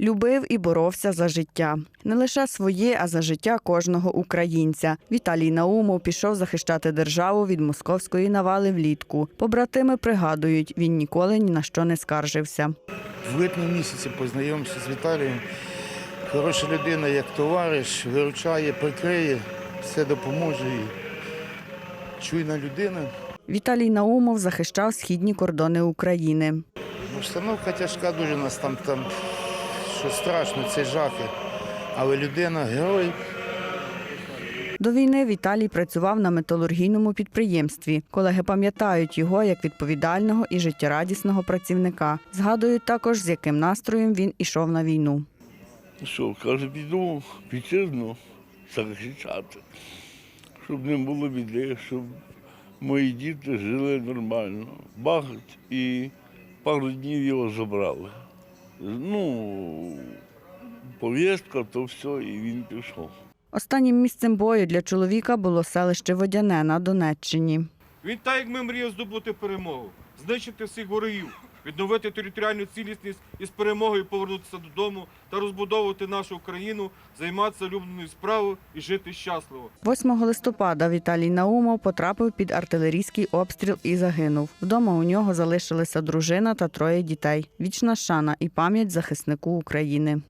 Любив і боровся за життя. Не лише своє, а за життя кожного українця. Віталій Наумов пішов захищати державу від московської навали влітку. Побратими пригадують, він ніколи ні на що не скаржився. В липні місяці познайомився з Віталієм. Хороша людина, як товариш, виручає, прикриє, все допоможе. Чуйна людина. Віталій Наумов захищав східні кордони України. Обстановка тяжка дуже нас там, там що страшно, це жахи. Але людина герой. До війни Віталій працював на металургійному підприємстві. Колеги пам'ятають його як відповідального і життєрадісного працівника. Згадують також, з яким настроєм він ішов на війну. Що, каже, піду вітчизну захищати, щоб не було біди, щоб мої діти жили нормально. Багать і пару днів його забрали. Ну, повістка, то все, і він пішов. Останнім місцем бою для чоловіка було селище Водяне на Донеччині. Він так, як ми мріяв здобути перемогу, знищити всіх ворогів, відновити територіальну цілісність і з перемогою повернутися додому та розбудовувати нашу Україну, займатися улюбленою справою і жити щасливо. 8 листопада Віталій Наумов потрапив під артилерійський обстріл і загинув. Вдома у нього залишилися дружина та троє дітей. Вічна шана і пам'ять захиснику України.